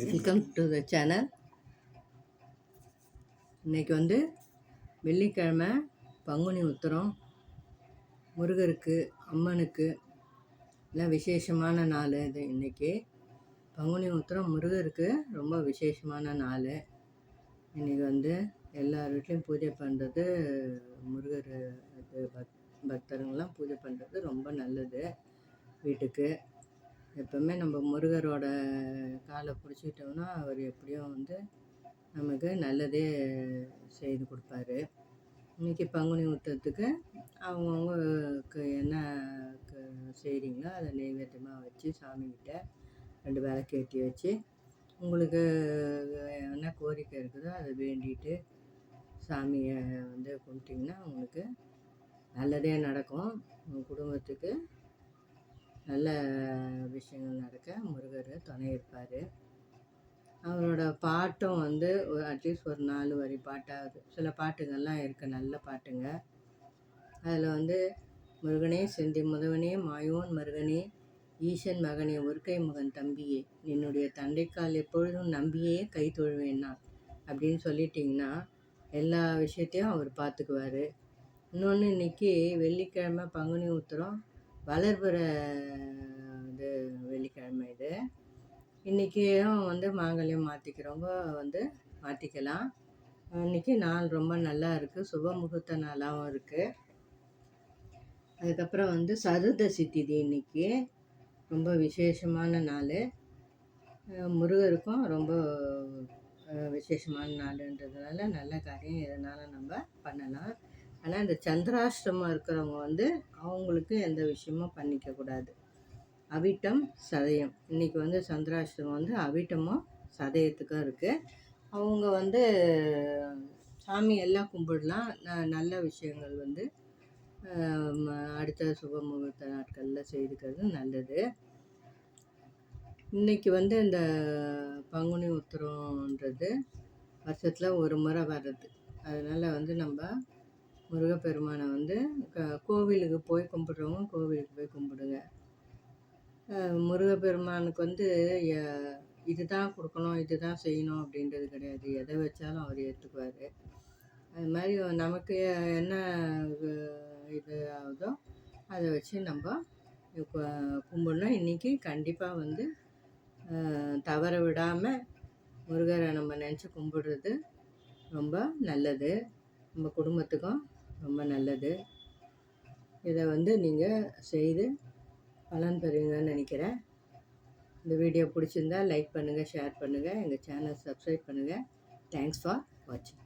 Welcome to the channel இன்னைக்கு வந்து வெள்ளிக்கிழமை பங்குனி உத்திரம் முருகருக்கு அம்மனுக்கு எல்லாம் விசேஷமான நாள் இது இன்னைக்கு. பங்குனி உத்திரம் முருகருக்கு ரொம்ப விசேஷமான நாள். இன்னைக்கு வந்து எல்லார் வீட்லேயும் பூஜை பண்ணுறது முருகர் இது பக் பக்தருங்கெல்லாம் பூஜை பண்ணுறது ரொம்ப நல்லது வீட்டுக்கு. எப்பவுமே நம்ம முருகரோட காலை பிடிச்சிக்கிட்டோம்னா அவர் எப்படியும் வந்து நமக்கு நல்லதே செய்து கொடுப்பாரு. இன்றைக்கி பங்குனி உத்தத்துக்கு அவங்கவுங்களுக்கு என்ன க- செய்கிறீங்களோ அதை நெய்வேத்தியமாக வச்சு சாமிக்கிட்ட ரெண்டு விளக்கு ஏற்றி வச்சு உங்களுக்கு என்ன கோரிக்கை இருக்குதோ அதை வேண்டிட்டு சாமியை வந்து கும்பிட்டிங்கன்னா உங்களுக்கு நல்லதே நடக்கும். உங்கள் குடும்பத்துக்கு நல்ல விஷயங்கள் நடக்க முருகர் துணை இருப்பார். அவரோட பாட்டும் வந்து அட்லீஸ்ட் ஒரு நாலு வரி பாட்டாவது. சில பாட்டுங்கள்லாம் இருக்குது நல்ல பாட்டுங்க. அதில் வந்து முருகனே செந்தி முதவனே மாயோன் மருகனே ஈசன் மகனே ஒருக்கை மகன் தம்பியே என்னுடைய தண்டைக்கால் எப்பொழுதும் நம்பியே கை தொழுவேன் நான். அப்படின்னு சொல்லிட்டிங்கன்னா எல்லா விஷயத்தையும் அவர் பார்த்துக்குவார் இன்னொன்று இன்னைக்கு வெள்ளிக்கிழமை பங்குனி உத்திரம் வளர்புற வந்து வெள்ளிக்கிழமை இது. இன்றைக்கியும் வந்து மாங்கல்யம் மாற்றிக்கிறவங்க வந்து மாற்றிக்கலாம் இன்னைக்கு நாள் ரொம்ப நல்லா இருக்குது சுப முகூர்த்த நாளாகவும் இருக்குது அதுக்கப்புறம் வந்து சதுர்தசி திதி இன்னைக்கு. ரொம்ப விசேஷமான நாள். முருகருக்கும் ரொம்ப விசேஷமான நாளுன்றதுனால நல்ல காரியம் எதனாலும் நம்ம பண்ணலாம். ஆனால் இந்த சந்திராஷ்டமம் இருக்கிறவங்க வந்து அவங்களுக்கு எந்த விஷயமும் பண்ணிக்கக்கூடாது அவிட்டம் சதயம். இன்றைக்கி வந்து சந்திராஷ்டமம் வந்து அவிட்டமும் சதயத்துக்கும் இருக்குது அவங்க வந்து சாமி எல்லாம் கும்பிடலாம். ந- நல்ல விஷயங்கள் வந்து ம- அடுத்த சுப முகூர்த்த நாட்களில் செய்துக்கிறது நல்லது. இன்றைக்கி வந்து இந்த பங்குனி உத்திரம்ன்றது வருஷத்தில் ஒரு முறை வர்றது. அதனால் வந்து நம்ம முருகப்பெருமானை வந்து க- கோவிலுக்கு போய் கும்பிட்றவங்க கோவிலுக்கு போய் கும்பிடுங்க. முருகப்பெருமானுக்கு வந்து இதுதான் கொடுக்கணும் இதுதான் செய்யணும் அப்படின்றது கிடையாது. எதை வச்சாலும் அவர் ஏற்றுக்குவார் அது மாதிரி நமக்கு என்ன இது- ஆகுதோ அதை வச்சு நம்ம கும்பிடணும். இன்றைக்கி கண்டிப்பாக வந்து தவற விடாமல் முருகரை நம்ம நினச்சி கும்பிடுறது ரொம்ப நல்லது. நம்ம குடும்பத்துக்கும் ரொம்ப நல்லது. இதை வந்து நீங்கள் செய்து பலன் பெறுவீங்கன்னு நினைக்கிறேன். இந்த வீடியோ பிடிச்சிருந்தா லைக் பண்ணுங்கள் ஷேர் பண்ணுங்கள் எங்கள் சேனல் சப்ஸ்கிரைப் பண்ணுங்கள் தேங்க்ஸ் ஃபார் வாட்சிங்